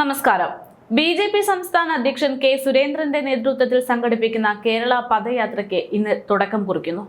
നമസ്കാരം. B J P സംസ്ഥാന അധ്യക്ഷൻ കെ സുരേന്ദ്രന്റെ നേതൃത്വത്തിൽ സംഘടിപ്പിക്കുന്ന കേരള പദയാത്രയ്ക്ക് ഇന്ന് തുടക്കം കുറിക്കുന്നു.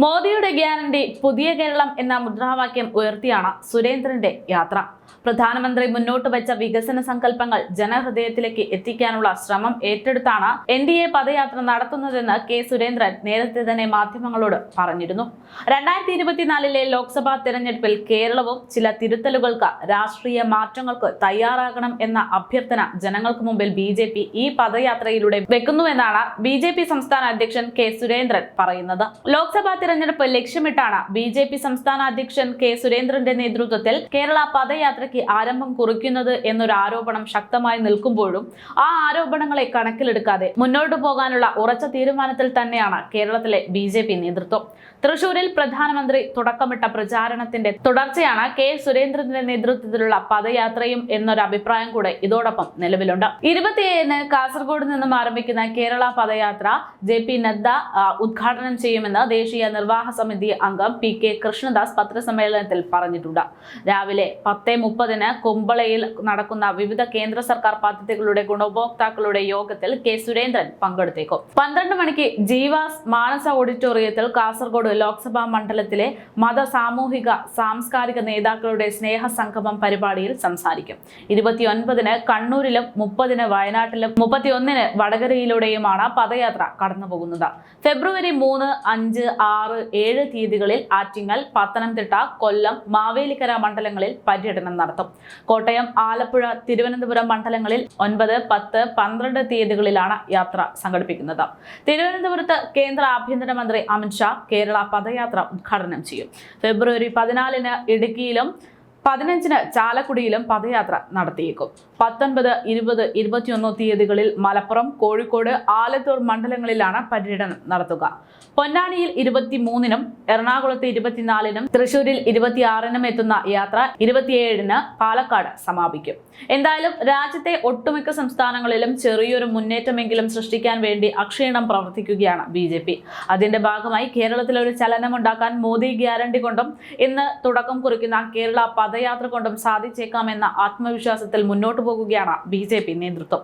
മോദിയുടെ ഗ്യാരണ്ടി പുതിയ കേരളം എന്ന മുദ്രാവാക്യം ഉയർത്തിയാണ് സുരേന്ദ്രന്റെ യാത്ര. പ്രധാനമന്ത്രി മുന്നോട്ട് വെച്ച വികസന സങ്കല്പങ്ങൾ ജനഹൃദയത്തിലേക്ക് എത്തിക്കാനുള്ള ശ്രമം ഏറ്റെടുത്താണ് എൻ ഡി എ പദയാത്ര നടത്തുന്നതെന്ന് കെ സുരേന്ദ്രൻ നേരത്തെ തന്നെ മാധ്യമങ്ങളോട് പറഞ്ഞിരുന്നു. രണ്ടായിരത്തി ഇരുപത്തിനാലിലെ ലോക്സഭാ തെരഞ്ഞെടുപ്പിൽ കേരളവും ചില തിരുത്തലുകൾക്ക് രാഷ്ട്രീയ മാറ്റങ്ങൾക്ക് തയ്യാറാകണം എന്ന അഭ്യർത്ഥന ജനങ്ങൾക്ക് മുമ്പിൽ ബി ജെ പി ഈ പദയാത്രയിലൂടെ വെക്കുന്നുവെന്നാണ് ബി ജെ പി സംസ്ഥാന അധ്യക്ഷൻ കെ സുരേന്ദ്രൻ പറയുന്നത്. ലോക്സഭാ തിരഞ്ഞെടുപ്പ് ലക്ഷ്യമിട്ടാണ് ബി ജെ പി സംസ്ഥാന അധ്യക്ഷൻ കെ സുരേന്ദ്രന്റെ നേതൃത്വത്തിൽ കേരള പദയാത്രയ്ക്ക് ആരംഭം കുറിക്കുന്നത് എന്നൊരു ആരോപണം ശക്തമായി നിൽക്കുമ്പോഴും ആ ആരോപണങ്ങളെ കണക്കിലെടുക്കാതെ മുന്നോട്ടു പോകാനുള്ള ഉറച്ച തീരുമാനത്തിൽ തന്നെയാണ് കേരളത്തിലെ ബി ജെ പി നേതൃത്വം. തൃശൂരിൽ പ്രധാനമന്ത്രി തുടക്കമിട്ട പ്രചാരണത്തിന്റെ തുടർച്ചയാണ് കെ സുരേന്ദ്രന്റെ നേതൃത്വത്തിലുള്ള പദയാത്രയും എന്നൊരു അഭിപ്രായം കൂടെ ഇതോടൊപ്പം നിലവിലുണ്ട്. ഇരുപത്തിയേഴിന് കാസർഗോഡ് നിന്നും ആരംഭിക്കുന്ന കേരള പദയാത്ര ജെ പി നദ്ദ ഉദ്ഘാടനം ചെയ്യുമെന്ന് ദേശീയ നിർവാഹക സമിതി അംഗം പി കെ കൃഷ്ണദാസ് പത്രസമ്മേളനത്തിൽ പറഞ്ഞിട്ടുണ്ട്. രാവിലെ പത്ത് മുപ്പതിന് കുമ്പളയിൽ നടക്കുന്ന വിവിധ കേന്ദ്ര സർക്കാർ പദ്ധതികളുടെ ഗുണഭോക്താക്കളുടെ യോഗത്തിൽ കെ സുരേന്ദ്രൻ പങ്കെടുത്തേക്കും. പന്ത്രണ്ട് മണിക്ക് ജീവാസ് മാനസ ഓഡിറ്റോറിയത്തിൽ കാസർഗോഡ് ലോക്സഭാ മണ്ഡലത്തിലെ മത സാമൂഹിക സാംസ്കാരിക നേതാക്കളുടെ സ്നേഹ സംഗമം പരിപാടിയിൽ സംസാരിക്കും. ഇരുപത്തിയൊൻപതിന് കണ്ണൂരിലും മുപ്പതിന് വയനാട്ടിലും മുപ്പത്തിയൊന്നിന് വടകരയിലൂടെയുമാണ് പദയാത്ര കടന്നുപോകുന്നത്. ഫെബ്രുവരി മൂന്ന് അഞ്ച് ആറ് ഏഴ് തീയതികളിൽ ആറ്റിങ്ങൽ പത്തനംതിട്ട കൊല്ലം മാവേലിക്കര മണ്ഡലങ്ങളിൽ പര്യടനം നടത്തും. കോട്ടയം ആലപ്പുഴ തിരുവനന്തപുരം മണ്ഡലങ്ങളിൽ ഒൻപത് പത്ത് പന്ത്രണ്ട് തീയതികളിലാണ് യാത്ര സംഘടിപ്പിക്കുന്നത്. തിരുവനന്തപുരത്ത് കേന്ദ്ര ആഭ്യന്തരമന്ത്രി അമിത്ഷാ കേരള പദയാത്ര ഉദ്ഘാടനം ചെയ്യും. ഫെബ്രുവരി പതിനാലിന് ഇടുക്കിയിലും പതിനഞ്ചിന് ചാലക്കുടിയിലും പദയാത്ര നടത്തിയേക്കും. പത്തൊൻപത് ഇരുപത് ഇരുപത്തിയൊന്ന് തീയതികളിൽ മലപ്പുറം കോഴിക്കോട് ആലത്തൂർ മണ്ഡലങ്ങളിലാണ് പര്യടനം നടത്തുക. പൊന്നാനിയിൽ ഇരുപത്തിമൂന്നിനും എറണാകുളത്ത് ഇരുപത്തിനാലിനും തൃശൂരിൽ ഇരുപത്തിയാറിനും എത്തുന്ന യാത്ര ഇരുപത്തിയേഴിന് പാലക്കാട് സമാപിക്കും. എന്തായാലും രാജ്യത്തെ ഒട്ടുമിക്ക സംസ്ഥാനങ്ങളിലും ചെറിയൊരു മുന്നേറ്റമെങ്കിലും സൃഷ്ടിക്കാൻ വേണ്ടി അക്ഷീണം പ്രവർത്തിക്കുകയാണ് ബി ജെ പി. അതിന്റെ ഭാഗമായി കേരളത്തിൽ ഒരു ചലനമുണ്ടാക്കാൻ മോദി ഗ്യാരണ്ടി കൊണ്ടും ഇന്ന് തുടക്കം കുറിക്കുന്ന കേരള പദയാത്ര കൊണ്ടും സാധിച്ചേക്കാമെന്ന ആത്മവിശ്വാസത്തിൽ മുന്നോട്ടു പോകുകയാണ് ബി നേതൃത്വം.